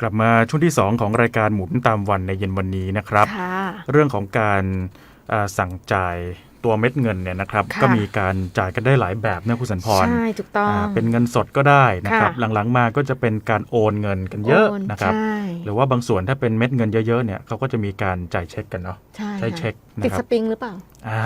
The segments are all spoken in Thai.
กลับมาช่วงที่ 2 ของรายการหมุนตามวันในเย็นวันนี้นะครับค่ะเรื่องของการอ่าสั่งจ่ายตัวเม็ดเงินเนี่ยนะครับค่ะก็มีการจ่ายกันได้หลายแบบนะคุณสันพรใช่ถูกต้องอ่าเป็นเงินสดก็ได้นะครับค่ะหลังๆมาก็จะเป็นการโอนเงินกันเยอะโอนนะครับใช่ หรือว่าบางส่วนถ้าเป็นเม็ดเงินเยอะๆเนี่ยเขาก็จะมีการจ่ายเช็คกันเนาะใช่ใช้ค่ะเช็คนะติดครัสบปริงหรือเปล่าอ่า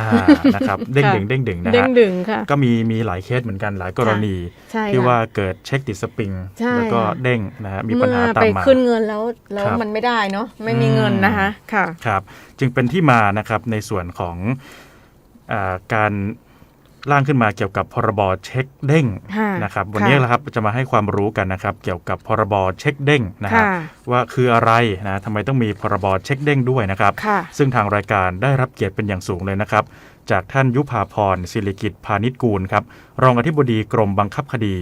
นะครับเด้งดึงเด้งดึงนะเด้ฮะงดึงค่ะก็มีมีหลายเคสเหมือนกันหลายกรณีใช่ที่ค่ะว่าเกิดเช็คติดสปริงใช่แล้วก็ค่ะเด้งนะฮะมีปัญหาเมื่อตามไปมาขึ้นเงินแล้วแล้วครับมันไม่ได้เนาะไม่มีเงินนะคะค่ะครับ จึงเป็นที่มานะครับในส่วนของอาการ ร่างขึ้นมาเกี่ยวกับพรบเช็คเด้งค่ะนะครับวันค่ะนี้แหละครับจะมาให้ความรู้กันนะครับ เกี่ยวกับพรบเช็คเด้งนะฮะค่ะว่าคืออะไรนะทำไมต้องมีพรบเช็คเด้งด้วยนะครับค่ะซึ่งทางรายการได้รับเกียรติเป็นอย่างสูงเลยนะครับ จากท่านยุพาพรศิริกิจพาณิชกูลครับรองอธิบดีกรมบังคับคดี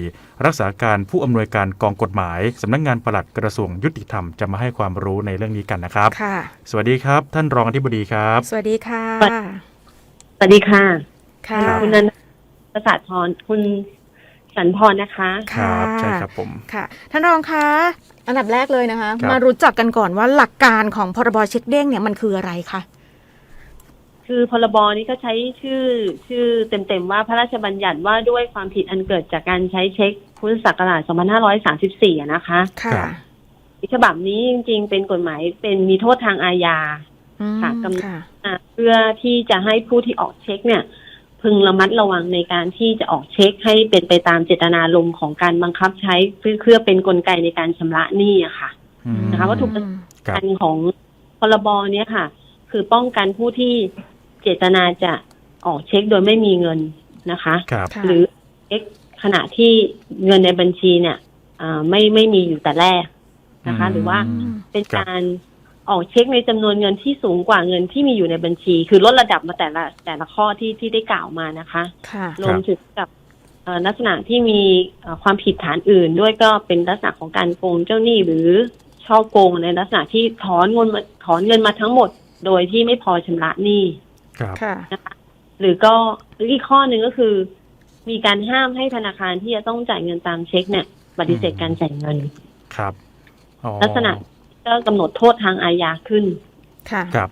รักษาการผู้อำนวยการกองกฎหมายสำนักงานปลัดกระทรวงยุติธรรมจะมาให้ความรู้ในเรื่องนี้กันนะครับค่ะสวัสดีครับ ท่านรองอธิบดีครับ สวัสดีค่ะสวัสดีค่ะ ค่ะรับคุณนันประสาทพรคุณสันพรนะคะ ครับค่ะใช่ครับผม ค่ะ ท่านรองคะอันดับแรกเลยนะคะ ครับ มารู้จักกันก่อนว่าหลักการของพรบเช็คเด้งเนี่ยมันคืออะไรคะคือพรบนี้เขาใช้ชื่อชื่อเต็มๆว่าพระราชบัญญัติว่าด้วยความผิดอันเกิดจากการใช้เช็คพุทธศักราช 2534อะนะคะค่ะฉบับนี้จริงๆ เป็นกฎหมายเป็นมีโทษทางอาญา อืมค่ะกำค่ะ อะเพื่อที่จะให้ผู้ที่ออกเช็คเนี่ย พึงระมัดระวังในการที่จะออกเช็คให้เป็นไปตามเจตนารมณ์ของการบังคับใช้เพื่อเพื่อเป็นกลไกในการชำระหนี้อะค่ะอืมนะคะวัตถุประครับการของพรบเนี้ยค่ะ คือป้องกันผู้ที่เจตนาจะออกเช็คโดยไม่มีเงินนะคะครับค่ะหรือเช็คขณะที่เงินในบัญชีเนี่ยอ่าไม่ไม่มีอยู่แต่แรกนะคะอืมหรือว่าอืมเป็นครับการ ออกเช็คในจำนวนเงินที่สูงกว่าเงินที่มีอยู่ในบัญชี คือลดระดับมาแต่ละแต่ละข้อที่ที่ได้กล่าวมานะคะค่ะรวมถึงกับเอ่อลักษณะที่มีเอ่อความผิดฐานอื่น ด้วยก็เป็นลักษณะของการโกงเจ้าหนี้หรือช่อโกงในลักษณะที่ถอนเงินมาถอนเงินมาทั้งหมด โดยที่ไม่พอชำระหนี้ครับค่ะนะคะหรือก็หรืออีกข้อหนึ่งก็คือ มีการห้ามให้ธนาคารที่จะต้องจ่ายเงินตามเช็คเนี่ยปฏิเสธการจ่ายเงินครับอ๋อลักษณะ ก็กำหนดโทษทางอาญาขึ้น ค่ะ ครับ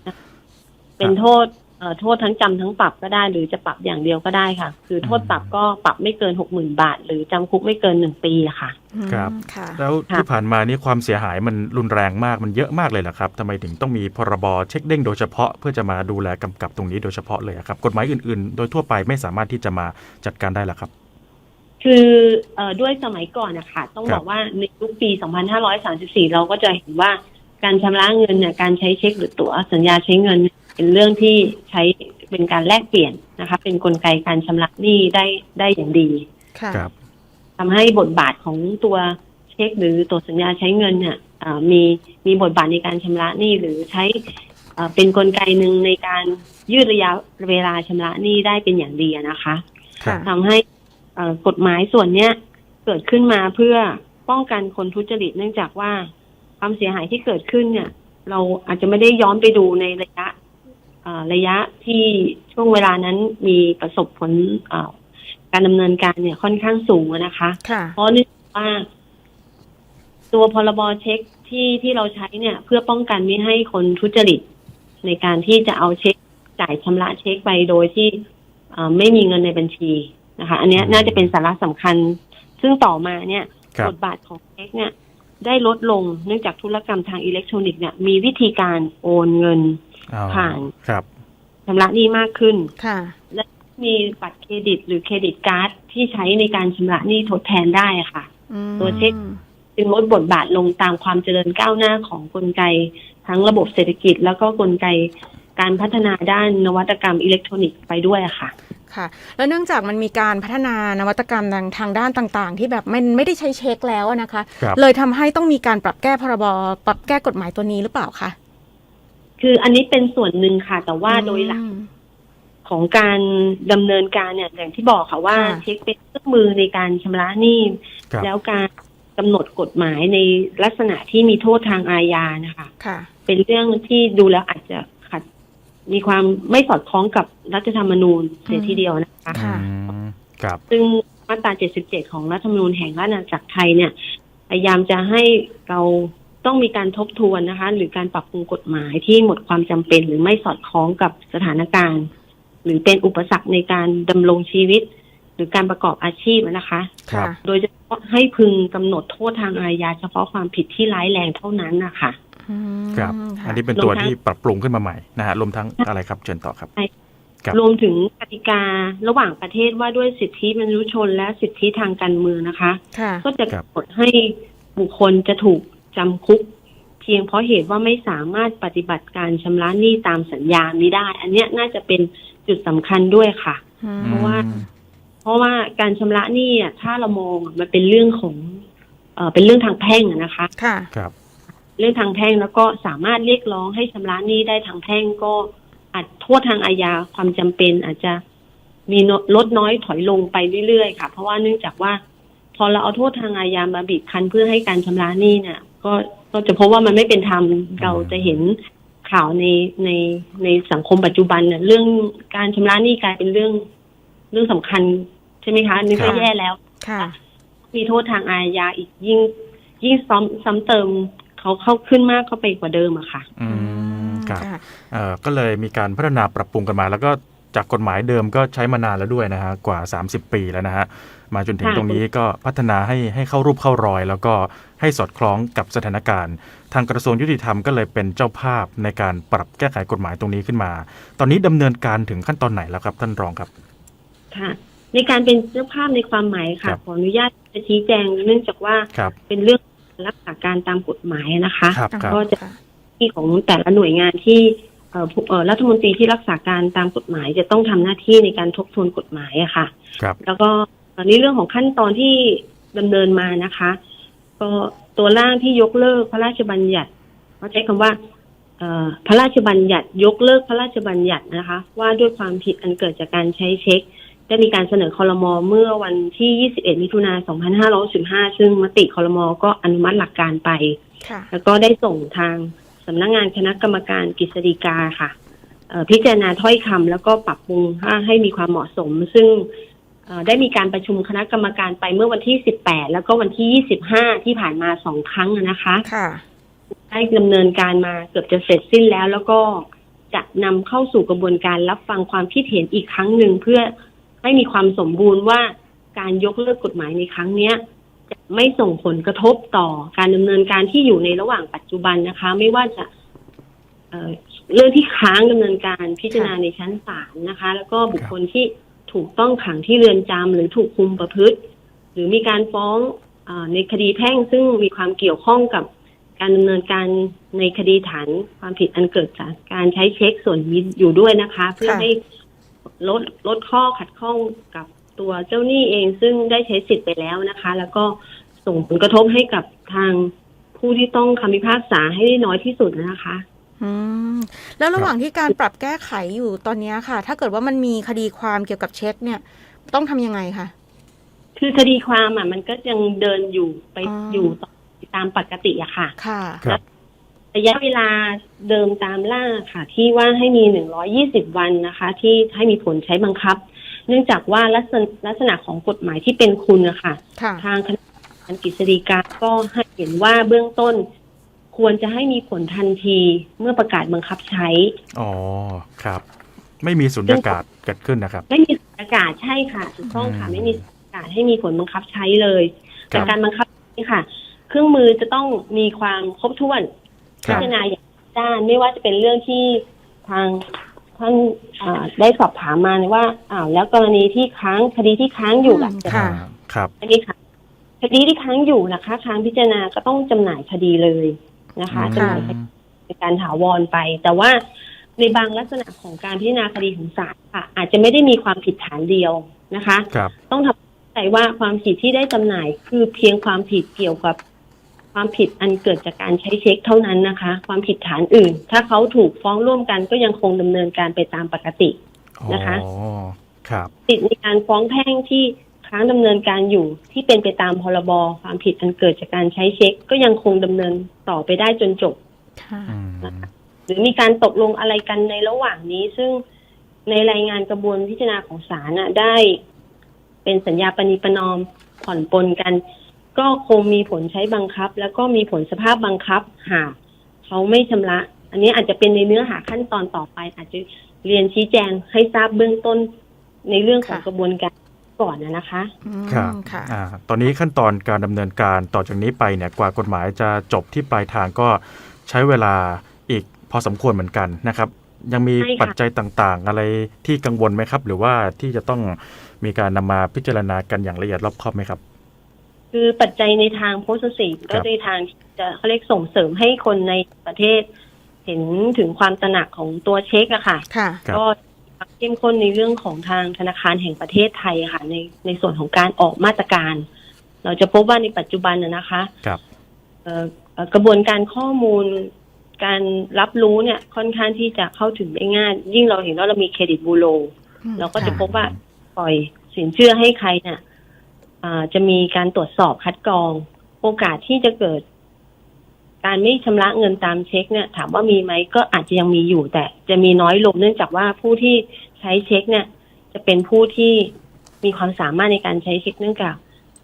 เป็นโทษเอ่อโทษทั้งจำทั้งปรับก็ได้ หรือจะปรับอย่างเดียวก็ได้ค่ะ คือโทษปรับก็ปรับไม่เกินหกหมื่นบาท หรือจำคุกไม่เกินหนึ่งปีอะค่ะครับอืมค่ะ แล้วค่ะที่ผ่านมานี่ความเสียหายมันรุนแรงมากมันเยอะมากเลยเหรอครับทำไมถึงต้องมีพรบเช็คเด้งโดยเฉพาะเพื่อจะมาดูแลกำกับตรงนี้โดยเฉพาะเลยอะครับ กฎหมายอื่นๆ โดยทั่วไปไม่สามารถที่จะมาจัดการได้หรอครับ คือเอ่อด้วยสมัยก่อนนะคะต้องครับบอกว่าในยุคปี 2534 เราก็จะเห็นว่าการชำระเงินเนี่ยการใช้เช็คหรือตั๋วสัญญาใช้เงินเป็นเรื่องที่ใช้เป็นการแลกเปลี่ยนนะคะ เป็นนกลไกการชำระหนี้ได้ได้อย่างดีค่ะครับทำให้บทบาทของตัวเช็คหรือตัวสัญญาใช้เงินเนี่ยอ่ามีมีบทบาทในการชำระหนี้หรือใช้อ่าเป็นนกลไกหนึ่งในการยืดระยะเวลาชำระหนี้ได้เป็นอย่างดีอะนะคะครับทำให้เอ่อ กฎหมายส่วนเนี้ยเกิดขึ้นมาเพื่อป้องกันคนทุจริตเนื่องจากว่าความเสียหายที่เกิดขึ้นเนี่ย เราอาจจะไม่ได้ย้อนไปดูในระยะเอ่อระยะที่ช่วงเวลานั้นมีประสบผลเอ่อการดำเนินการเนี่ยค่อนข้างสูงอะนะคะค่ะเพราะเนื่องจากว่า ตัวพรบเช็คที่ที่เราใช้เนี่ย เพื่อป้องกันไม่ให้คนทุจริต ในการที่จะเอาเช็คจ่ายชำระเช็คไปโดยที่เอ่อไม่มีเงินในบัญชี นะคะ อันเนี้ยอืมน่าจะเป็นสาระสำคัญ ซึ่งต่อมาเนี่ยครับบทบาทของเช็คเนี่ย ได้ลดลงเนื่องจากธุรกรรมทางอิเล็กทรอนิกส์เนี่ยมีวิธีการโอนเงินอ๋อผ่านครับชำระหนี้มากขึ้นค่ะมีบัตรเครดิตหรือเครดิตการ์ดที่ใช้ในการชำระหนี้ทดแทนได้อะค่ะอืมตัวเช็คจึงลดบทบาทลงตามความเจริญก้าวหน้าของกลไกทั้งระบบเศรษฐกิจ แล้วก็กลไกการพัฒนาด้านนวัตกรรมอิเล็กทรอนิกส์ไปด้วยอะค่ะ ค่ะ แล้วเนื่องจากมันมีการพัฒนานวัตกรรมทางทางด้านต่างๆ ที่แบบมันไม่ได้ใช้เช็คแล้วอะนะคะครับเลยทำให้ต้องมีการปรับแก้พรบปรับแก้กฎหมายตัวนี้หรือเปล่าคะคืออันนี้เป็นส่วนหนึ่งค่ะ แต่ว่าโดยหลักอืมของการดำเนินการเนี่ยอย่างที่บอกค่ะว่าค่ะเช็คเป็นเครื่องมือในการชำระหนี้ครับแล้วการกำหนดกฎหมายในลักษณะที่มีโทษทางอาญานะคะค่ะเป็นเรื่องที่ดูแล้วอาจจะขัด มีความไม่สอดคล้องกับรัฐธรรมนูญเสียทีเดียวนะคะค่ะอืมครับ ซึ่งมาตรา 77 ของรัฐธรรมนูญแห่งราชอาณาจักรไทยเนี่ย พยายามจะให้เราต้องมีการทบทวนนะคะ หรือการปรับปรุงกฎหมายที่หมดความจำเป็น หรือไม่สอดคล้องกับสถานการณ์ หรือเป็นอุปสรรคในการดำรงชีวิต หรือการประกอบอาชีพนะคะ ครับ โดยเฉพาะให้พึงกำหนดโทษทางอาญาเฉพาะความผิดที่ร้ายแรงเท่านั้นนะคะอืม ครับค่ะอันนี้เป็นตัวรวมทั้งที่ปรับปรุงขึ้นมาใหม่นะฮะรวมทั้งอะไรครับเชิญต่อครับครับรวมถึงกติการะหว่างประเทศว่าด้วยสิทธิมนุษยชนและสิทธิทางการเมืองนะคะค่ะก็จะครับกำหนดให้บุคคลจะถูกจำคุก เพียงเพราะเหตุว่าไม่สามารถปฏิบัติการชำระหนี้ตามสัญญานี้ได้ อันเนี้ยน่าจะเป็นจุดสำคัญด้วยค่ะอืมเพราะว่า เพราะว่าการชำระหนี้อะถ้าเรามองอะมันเป็นเรื่องของเอ่อเป็นเรื่องทางแพ่งอะนะคะ ค่ะครับ เรื่องทางแพ่งแล้วก็สามารถเรียกร้องให้ชำระหนี้ได้ทางแพ่งก็อาจโทษทางอาญาความจำเป็นอาจจะมีลดน้อยถอยลงไปเรื่อยๆค่ะ เพราะว่าเนื่องจากว่า พอเราเอาโทษทางอาญามาบีบคั้นเพื่อให้การชำระหนี้เนี่ย ก็ก็จะพบว่ามันไม่เป็นธรรมเราจะเห็นข่าวในในในสังคมปัจจุบันเนี่ยเรื่องการชำระหนี้กลายเป็นเรื่องเรื่องสำคัญใช่ไหมคะนี่ครัก็บแย่แล้ว ค่ะ มีโทษทางอาญาอีกยิ่งยิ่งซ้ำซ้ำเติม เขาเข้าขึ้นมากเข้าไปกว่าเดิมอะค่ะ อืมครับค่ะ เอ่อก็เลยมีการพัฒนาปรับปรุงกันมา แล้วก็จากกฎหมายเดิมก็ใช้มานานแล้วด้วยนะฮะกว่า 30 ปีแล้วนะฮะมาจนถึงค่ะ ตรงนี้ก็พัฒนาให้ให้เข้ารูปเข้ารอย แล้วก็ให้สอดคล้องกับสถานการณ์ ทางกระทรวงยุติธรรมก็เลยเป็นเจ้าภาพในการปรับแก้ไขกฎหมายตรงนี้ขึ้นมา ตอนนี้ดำเนินการถึงขั้นตอนไหนแล้วครับท่านรองครับ ค่ะ ในการเป็นเจ้าภาพในความหมายครัค่ะ บ ขออนุญาตจะชี้แจงเนื่องจากว่าครับ เป็นเรื่อง รักษาการตามกฎหมายนะคะครับครับ ก็จะที่ของแต่ละหน่วยงานที่เอ่อผู้เอ่อรัฐมนตรีที่รักษาการตามกฎหมายจะต้องทำหน้าที่ในการทบทวนกฎหมายอะค่ะ ครับ แล้วก็ตอนนี้เรื่องของขั้นตอนที่ดำเนินมานะคะ ก็ตัวร่างที่ยกเลิกพระราชบัญญัติเขาใช้คำว่าเอ่อพระราชบัญญัติยกเลิกพระราชบัญญัตินะคะ ว่าด้วยความผิดอันเกิดจากการใช้เช็ค ได้มีการเสนอคอรมอเมื่อวันที่ 21 มิถุนายน2565 ซึ่งมติคอรมอก็อนุมัติหลักการไปค่ะแล้วก็ได้ส่งทางสำนักงงานคณะกรรมการกฤษฎีกาค่ะเอ่อพิจารณาถ้อยคำแล้วก็ปรับปรุงให้ให้มีความเหมาะสม ซึ่งเอ่อได้มีการประชุมคณะกรรมการไปเมื่อวันที่ 18 แล้วก็วันที่ 25 ที่ผ่านมาสองครั้งนะคะค่ะได้ดำเนินการมาเกือบจะเสร็จสิ้นแล้ว แล้วก็จะนำเข้าสู่กระบวนการรับฟังความคิดเห็นอีกครั้งหนึ่งเพื่อ ให้มีความสมบูรณ์ว่าการยกเลิกกฎหมายในครั้งเนี้ยจะไม่ส่งผลกระทบต่อการดำเนินการที่อยู่ในระหว่างปัจจุบันนะคะ ไม่ว่าจะเเรื่องที่ค้างดำเนินการพิจารณาในชั้นศาลนะคะ แล้วก็บุคคลที่ถูกต้องขังที่เรือนจำหรือถูกคุมประพฤติ หรือมีการฟ้องอในคดีแพ่งซึ่งมีความเกี่ยวข้องกับการดำเนินการในคดีฐานความผิดอันเกิดจากการใช้เช็คส่วนนี้อยู่ด้วยนะคะ เพื่อให้ ลดลดข้อขัดข้องกับตัวเจ้าหนี้เองซึ่งได้ใช้สิทธิ์ไปแล้วนะคะ แล้วก็ส่งผลกระทบให้กับทางผู้ที่ต้องคำพิพากษาให้ได้น้อยที่สุดนะคะอืมแล้วระหว่างที่การปรับแก้ไขอยู่ตอนเนี้ยค่ะ ถ้าเกิดว่ามันมีคดีความเกี่ยวกับเช็คเนี่ย ต้องทำยังไงคะคือคดีความอะ มันก็ยังเดินอยู่ไปอ๋อออยู่ต่อตามปกติอะค่ะ ค่ะค รับระยะเวลาเดิมตามล่าค่ะ ที่ว่าให้มี 120 วันนะคะ ที่ให้มีผลใช้บังคับ เนื่องจากว่าลักษณะลักษณะของกฎหมายที่เป็นคุณนะคะค่ะทางคณะกรรมการกฤษฎีกาก็ให้เห็นว่าเบื้องต้น ควรจะให้มีผลทันทีเมื่อประกาศบังคับใช้ อ๋อครับ ไม่มีสุญญากาศเกิดขึ้นนะครับ ไม่มีสุญญากาศใช่ค่ะถูกต้องค่ะอืมไม่มีสุญญากาศให้มีผลบังคับใช้เลยคแต่รับการบังคับนี่ค่ะ เครื่องมือจะต้องมีความครบถ้วนค พิรับจารณาอย่างด้านไม่ว่าจะเป็นเรื่องที่ทางท่านอ่าได้สอบถามมาว่าอ้าวแล้วกรณีที่ค้างคดีที่ค้างอยู่ล่ะอืมจะค่ะอ่าครับคดีค้างคดีที่ค้างอยู่นะคะค้างพิจารณาก็ต้องจำหน่ายคดีเลยนะคะอืมจำหน่ายคดีเป็นการถาวรไป แต่ว่าในบางลักษณะของการพิจารณาคดีของศาลค่ะ อาจจะไม่ได้มีความผิดฐานเดียวนะคะครับต้องทำใจว่าความผิดที่ได้จำหน่ายคือเพียงความผิดเกี่ยวกับ ความผิดอันเกิดจากการใช้เช็คเท่านั้นนะคะ ความผิดฐานอื่น ถ้าเขาถูกฟ้องร่วมกันก็ยังคงดำเนินการไปตามปกตินะคะอ๋อครับติดในการฟ้องแพ่งที่ค้างดำเนินการอยู่ที่เป็นไปตามพรบความผิดอันเกิดจากการใช้เช็ค ก็ยังคงดำเนินต่อไปได้จนจบค่ะอืมหรือมีการตกลงอะไรกันในระหว่างนี้ ซึ่งในรายงานกระบวนพิจารณาของศาลน่ะได้ เป็นสัญญาปณิประนอมผ่อนปลนกัน ก็คงมีผลใช้บังคับ แล้วก็มีผลสภาพบังคับหากเขาไม่ชำระ อันนี้อาจจะเป็นในเนื้อหาขั้นตอนต่อไป อาจจะเรียนชี้แจงให้ทราบเบื้องต้นในเรื่องของค่ะกระบวนการก่อนนะนะคะอืมครับค่ะอ่าตอนนี้ขั้นตอนการดำเนินการต่อจากนี้ไปเนี่ยกว่ากฎหมายจะจบที่ปลายทางก็ใช้เวลาอีกพอสมควรเหมือนกันนะครับ ยังมีใช่ค่ะปัจจัยต่างๆ อะไรที่กังวลไหมครับ หรือว่าที่จะต้องมีการนำมาพิจารณากันอย่างละเอียดรอบคอบไหมครับ คือปัจจัยในทางโพสต์สีครัก็บในทางที่จะเขาเรียกส่งเสริมให้คนในประเทศ เห็นถึงความตระหนักของตัวเช็คอะค่ะ ค่ะครับก็เข้มข้นในเรื่องของทางธนาคารแห่งประเทศไทยค่ะ ในในส่วนของการออกมาตรการ เราจะพบว่าในปัจจุบันนะนะคะครับเอ่อเอ่อกระบวนการข้อมูลการรับรู้เนี่ยค่อนข้างที่จะเข้าถึงได้ง่าย ยิ่งเราเห็นว่าเรามีเครดิตบูโรอืมเราก็จะค่พบว่าปล่อยสินเชื่อให้ใครเนี่ยอ่า จะมีการตรวจสอบคัดกรอง โอกาสที่จะเกิด การไม่ชำระเงินตามเช็คเนี่ย ถามว่ามีไหมก็อาจจะยังมีอยู่ แต่จะมีน้อยลงเนื่องจากว่าผู้ที่ใช้เช็คเนี่ย จะเป็นผู้ที่มีความสามารถในการใช้เช็คเนื่องจาก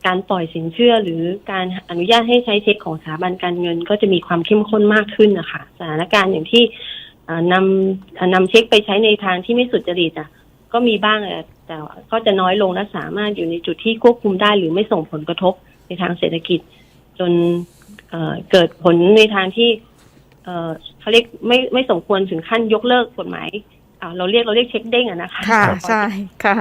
การปล่อยสินเชื่อหรือการอนุญาตให้ใช้เช็คของสถาบันการเงิน ก็จะมีความเข้มข้นมากขึ้นนะคะสถานการณ์อย่างที่นำนำเช็คไปใช้ในทางที่ไม่สุจริตอะ ก็มีบ้าง แหละแต่ก็จะน้อยลงและสามารถอยู่ในจุดที่ควบคุมได้หรือไม่ส่งผลกระทบในทางเศรษฐกิจ จนเอ่อเกิดผลในทางที่เอ่อเขาเรียกไม่ไม่สมควรถึงขั้นยกเลิกกฎหมายอ่าเราเรียกเราเรียกเช็คเด้งอะนะคะค่ะใช่ค่ะ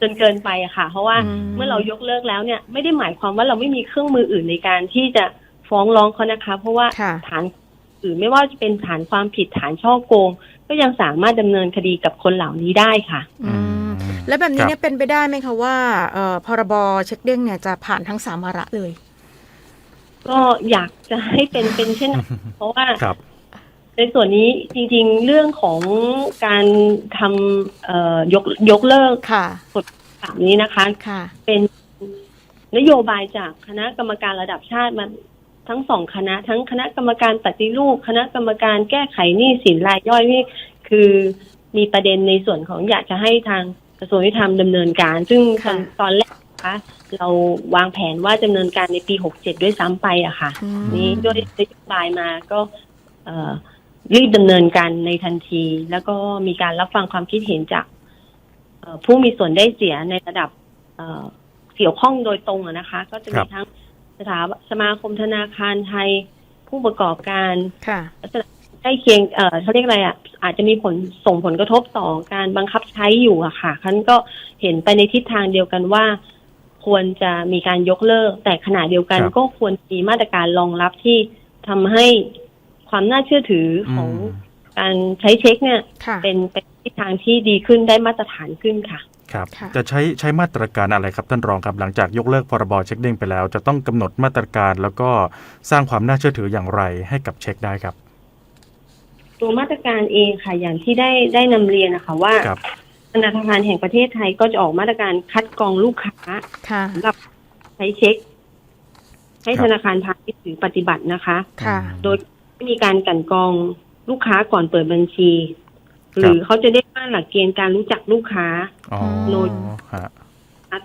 จนเกินไปอะค่ะ เพราะว่าอืมเมื่อเรายกเลิกแล้วเนี่ยไม่ได้หมายความว่าเราไม่มีเครื่องมืออื่นในการที่จะฟ้องร้องเขานะคะ เพราะว่าค่ะฐานอื่นไม่ว่าจะเป็นฐานความผิดฐานช่อโกง ก็ยังสามารถดำเนินคดีกับคนเหล่านี้ได้ค่ะ อืม แล้วแบบคนี้รับเนี่ยเป็นไปได้ไหมคะว่าเอ่อพรบเช็คเด้งเนี่ยจะผ่านทั้งสามวาระเลย ก็อยากจะให้เป็นเป็นเช่นนั้นเพราะว่าครับในส่วนนี้จริงๆ เรื่องของการทำเอ่อยกยกเลิกค่ะแบบนี้นะคะค่ะเป็นนโยบายจากคณะกรรมการระดับชาติมาทั้งสองคณะ ทั้งคณะกรรมการปฏิรูปคณะกรรมการแก้ไขหนี้สินรายย่อยนี่คือมีประเด็นในส่วนของอยากจะให้ทางก ระทรวงยุติธรรมดำเนินการ ซึ่งตค่ะอนตอนแรกนะคะเราวางแผนว่าดำเนินการในปี 67 ด้วยซ้ำไปอะค่ะ อืม นี้ด้วยนโยบายมาก็เอ่อรีบดำเนินการในทันที แล้วก็มีการรับฟังความคิดเห็นจากเอ่อผู้มีส่วนได้เสียในระดับเอ่อเกี่ยวข้องโดยตรงอะนะคะ ก็จะครัมีบ ทั้งสถาสมาคมธนาคารไทย ผู้ประกอบการ ค่ะลักษณะ ใกล้เคียงเอ่อเขาเรียกอะไรอะอาจจะมีผลส่งผลกระทบต่อการบังคับใช้อยู่อะค่ะคันก็เห็นไปในทิศทางเดียวกันว่า ควรจะมีการยกเลิก แต่ขณะเดียวกันครับก็ควรมีมาตรการรองรับที่ทำให้ความน่าเชื่อถือของอืมการใช้เช็คเนี่ยค่ะเป็นเป็นทิศทางที่ดีขึ้นได้มาตรฐานขึ้นค่ะครับค่ะจะใช้ใช้มาตรการอะไรครับท่านรองครับ หลังจากยกเลิกพรบเช็คเด้งไปแล้ว จะต้องกำหนดมาตรการแล้วก็สร้างความน่าเชื่อถืออย่างไรให้กับเช็คได้ครับ ตัวมาตรการเองค่ะ อย่างที่ได้ได้นำเรียนนะคะว่าครับ ธนาคารแห่งประเทศไทยก็จะออกมาตรการคัดกรองลูกค้าค่ะ สำหรับใช้เช็ค ให้ครับ ธนาคารพาณิชย์ถือปฏิบัตินะคะ ค่ะ โดยไม่มีการกลันกรองลูกค้าก่อนเปิดบัญชีครับหรือเขาจะได้ว่าหลักเกณฑ์การรู้จักลูกค้า อ๋อโน้ต ฮะ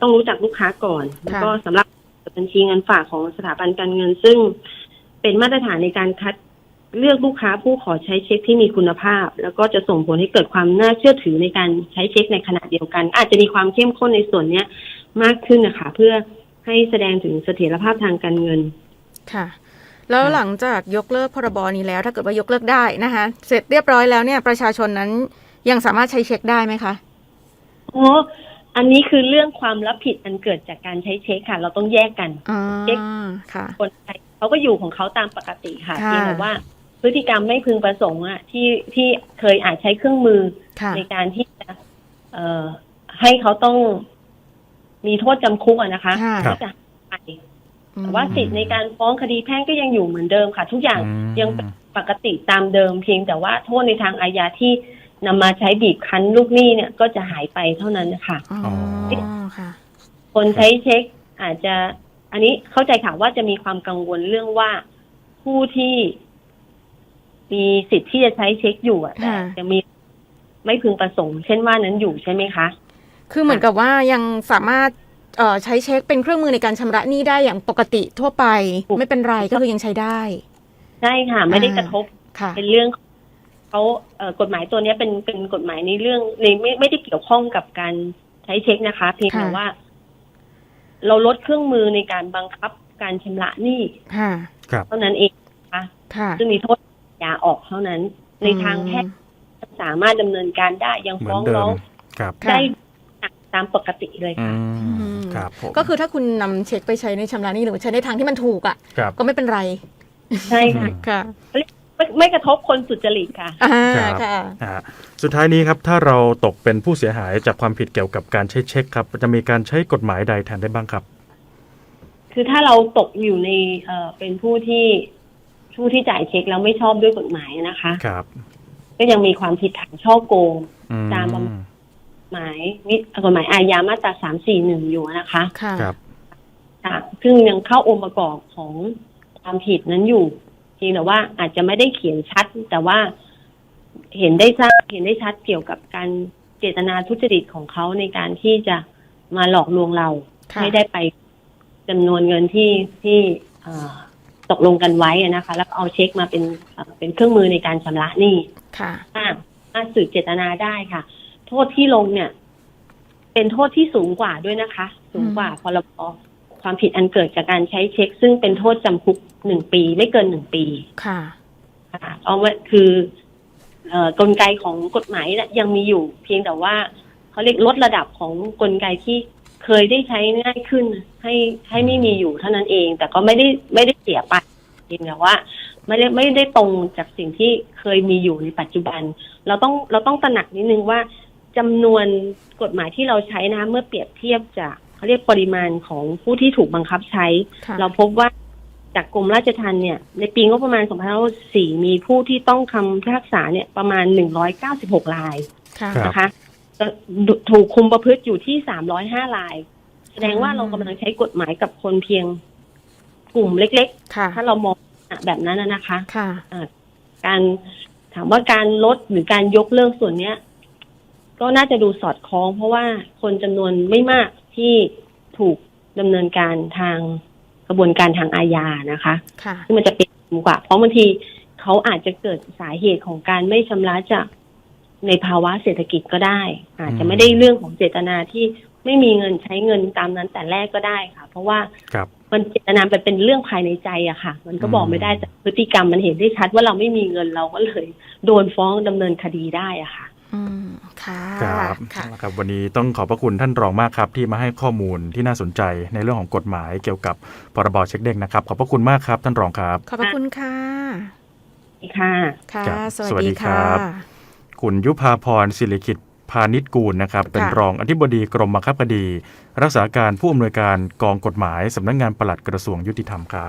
ต้องรู้จักลูกค้าก่อน แล้วก็ค่ะสำหรับเปิดบัญชีเงินฝากของสถาบันการเงิน ซึ่งเป็นมาตรฐานในการคัด เลือกลูกค้าผู้ขอใช้เช็คที่มีคุณภาพ แล้วก็จะส่งผลให้เกิดความน่าเชื่อถือในการใช้เช็คในขณะเดียวกัน อาจจะมีความเข้มข้นในส่วนเนี้ยมากขึ้นนะคะเพื่อให้แสดงถึงเสถียรภาพทางการเงินค่ะ แล้วหลังจากยกเลิกพรบนี้แล้ว ถ้าเกิดว่ายกเลิกได้นะคะ เสร็จเรียบร้อยแล้วเนี่ยประชาชนนั้นยังสามารถใช้เช็คได้ไหมคะโอ้อันนี้คือเรื่องความรับผิดอันเกิดจากการใช้เช็คค่ะ เราต้องแยกกันอ่าเช็คค่ะคนใช้เขาก็อยู่ของเขาตามปกติค่ะค่ะเพียงแต่ว่า พฤติกรรมไม่พึงประสงค์อะที่ที่เคยอาจใช้เครื่องมือค่ะในการที่จะเอ่อให้เขาต้องมีโทษจำคุกอะนะคะค่ะก็จะหายไปแต่ว่าสิทธิ์ในการฟ้องคดีแพ่งก็ยังอยู่เหมือนเดิมค่ะ ทุกอย่างอืมยังเป็นปกติตามเดิมเพียงแต่ว่าโทษในทางอาญาที่นำมาใช้บีบคั้นลูกหนี้เนี่ย ก็จะหายไปเท่านั้นนะคะอ๋อค่ะคนใช้เช็คอาจจะ อันนี้เข้าใจค่ะว่าจะมีความกังวลเรื่องว่าผู้ที่ มีสิทธิ์ที่จะใช้เช็คอยู่อะแต่ค่ะจะมีไม่พึงประสงค์ เช่นว่านั้นอยู่ใช่ไหมคะ คือเหมือนกับว่ายังสามารถเอ่อใช้เช็คเป็นเครื่องมือในการชำระหนี้ได้อย่างปกติทั่วไปถูกไม่เป็นไรก็คือยังใช้ได้ใช่ค่ะ ไม่ได้กระทบค่ะเป็นเรื่องเขาเอ่อกฎหมายตัวเนี้ยเป็นเป็นกฎหมายในเรื่องในไม่ไม่ได้เกี่ยวข้องกับการใช้เช็คนะคะ เพียงแต่ค่ะว่า เราลดเครื่องมือในการบังคับการชำระหนี้ค่ะครับเท่านั้นเองนะคะค่ะซึ่งมีโทษ ยาออกเท่านั้น ในทางแพ่งสามารถดำเนินการได้ยังเหมืฟ้ออนงเดิร้อมงครับค่ะได้ตามปกติเลยอืค่ะมครับผมก็คือถ้าคุณนำเช็คไปใช้ในชำระหนี้หรือใช้ในทางที่มันถูกอะครับก็ไม่เป็นไร ใช่ค่ะค่ะไม่ไม่กระทบคนสุจริตค่ะอ่าครับค่ะนะฮะสุดท้ายนี้ครับ ถ้าเราตกเป็นผู้เสียหายจากความผิดเกี่ยวกับการใช้เช็คครับ จะมีการใช้กฎหมายใดแทนได้บ้างครับ คือถ้าเราตกอยู่ในเอ่อเป็นผู้ที่ ผู้ที่จ่ายเช็คแล้วไม่ชอบด้วยกฎหมายนะคะ ครับ ก็ยังมีความผิดฐานช่อโกงอืมตามประมวลหมายวิกฎหมายอาญามาตราสามสี่หนึ่งอยู่นะคะค่ะครับค่ะซึ่งยังเข้าองค์ประกอบของความผิดนั้นอยู่เพียงแต่ว่าอาจจะไม่ได้เขียนชัด แต่ว่าเห็นได้ทราบเห็นได้ชัดเกี่ยวกับการเจตนาทุจริตของเขาในการที่จะมาหลอกลวงเราค่ะให้ได้ไปจำนวนเงินที่ที่เอ่อ ตกลงกันไว้อะนะคะ แล้วก็เอาเช็คมาเป็นเอ่อเป็นเครื่องมือในการชำระหนี้ค่ะถ้าถ้าสืบเจตนาได้ค่ะ โทษที่ลงเนี่ย เป็นโทษที่สูงกว่าด้วยนะคะ สูงกว่าพรบความผิดอันเกิดจากการใช้เช็ค ซึ่งเป็นโทษจำคุกหนึ่งปีไม่เกินหนึ่งปี ค่ะค่ะเอาไว้คือเอ่อกลไกของกฎหมายน่ะยังมีอยู่ เพียงแต่ว่าเขาเรียกลดระดับของกลไกที่เคยได้ใช้ง่ายขึ้น ให้ให้ไม่มีอยู่เท่านั้นเอง แต่ก็ไม่ได้ไม่ได้เสียไป เพียงแต่ว่าไม่ได้ไม่ได้ตรงจากสิ่งที่เคยมีอยู่ในปัจจุบัน เราต้องเราต้องตระหนักนิดนึงว่าจำนวนกฎหมายที่เราใช้นะเมื่อเปรียบเทียบจากเขาเรียกปริมาณของผู้ที่ถูกบังคับใช้ค่ะเราพบว่าจากกรมราชทัณฑ์เนี่ย ในปีงบประมาณ 2564 มีผู้ที่ต้องคำพิพากษาเนี่ยประมาณ 196 รายค่ะครับนะคะก็ถูกคุมประพฤติอยู่ที่ 305 ราย แสดงว่าอืมเรากำลังใช้กฎหมายกับคนเพียง กลุ่มเล็กค่ะๆ ถ้าเรามองแบบนั้นนะนะคะ ค่ะ การถามว่าการลดหรือการยกเลิกส่วนเนี้ย ก็น่าจะดูสอดคล้อง เพราะว่าคนจำนวนไม่มากที่ถูกดำเนินการทางกระบวนการทางอาญานะคะค่ะ ซึ่งมันจะเป็นกว่า เพราะบางทีเขาอาจจะเกิดสาเหตุของการไม่ชำระจากในภาวะเศรษฐกิจก็ได้ อาจจะไม่ได้เรื่องของเจตนาที่ ไม่มีเงินใช้เงินตามนั้นแต่แรกก็ได้ค่ะ เพราะว่าครับมันเจตนามันเป็นเรื่องภายในใจอะค่ะ มันก็บอกไม่ได้แต่พฤติกรรมมันเห็นได้ชัดว่าเราไม่มีเงินเราก็เลย โดนฟ้องดำเนินคดีได้อะค่ะอืมค่ะครับค่ะครับ วันนี้ต้องขอบพระคุณท่านรองมากครับ ที่มาให้ข้อมูลที่น่าสนใจในเรื่องของกฎหมายเกี่ยวกับพรบเช็คเด้งนะครับ ขอบพระคุณมากครับ ท่านรองครับ ขอบพระคุณค่ะค่ะ ค่ะครับสวัสสวัสดีดีครัค่ะบคุณยุพาพรศิริกิต พาณิชกูลนะครับ เป็นค่ะรองอธิบดีกรมบังคับคดี รักษาการผู้อำนวยการกองกฎหมายสำนักงานปลัดกระทรวงยุติธรรมครับ